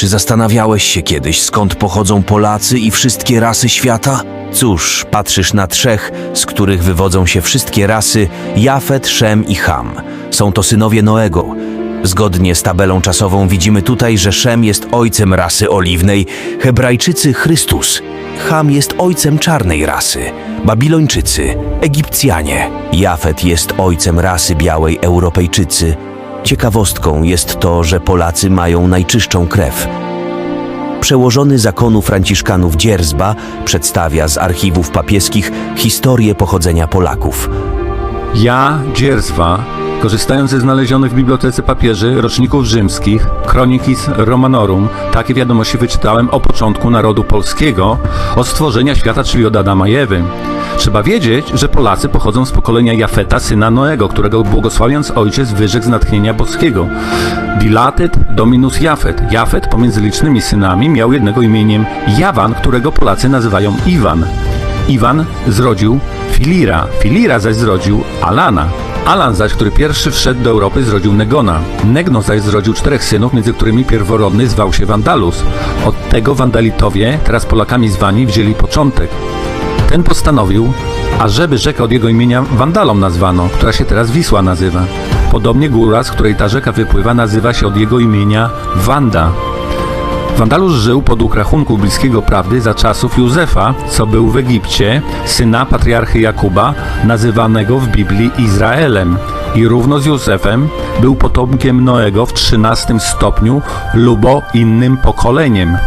Czy zastanawiałeś się kiedyś, skąd pochodzą Polacy i wszystkie rasy świata? Cóż, patrzysz na trzech, z których wywodzą się wszystkie rasy Jafet, Szem i Ham. Są to synowie Noego. Zgodnie z tabelą czasową widzimy tutaj, że Szem jest ojcem rasy oliwnej, Hebrajczycy Chrystus. Ham jest ojcem czarnej rasy, Babilończycy, Egipcjanie. Jafet jest ojcem rasy białej Europejczycy. Ciekawostką jest to, że Polacy mają najczystszą krew. Przełożony zakonu Franciszkanów Dzierzba przedstawia z archiwów papieskich historię pochodzenia Polaków. Ja, Dzierzwa, korzystając ze znalezionych w Bibliotece Papieży roczników rzymskich, Chronicus Romanorum, takie wiadomości wyczytałem o początku narodu polskiego, od stworzenia świata, czyli od Adama i Ewy. Trzeba wiedzieć, że Polacy pochodzą z pokolenia Jafeta, syna Noego, którego błogosławiąc ojciec wyrzekł z natchnienia boskiego. Dilatet Dominus Jafet. Jafet pomiędzy licznymi synami miał jednego imieniem Jawan, którego Polacy nazywają Iwan. Iwan zrodził Filira, Filira zaś zrodził Alana. Alan zaś, który pierwszy wszedł do Europy, zrodził Negona. Negno zaś zrodził czterech synów, między którymi pierworodny zwał się Vandalus. Od tego Wandalitowie, teraz Polakami zwani, wzięli początek. Ten postanowił, ażeby rzekę od jego imienia Wandalą nazwano, która się teraz Wisła nazywa. Podobnie góra, z której ta rzeka wypływa, nazywa się od jego imienia Wanda. Wandalus żył podług rachunku bliskiego prawdy za czasów Józefa, co był w Egipcie, syna patriarchy Jakuba, nazywanego w Biblii Izraelem. I równo z Józefem był potomkiem Noego w XIII stopniu lubo innym pokoleniem.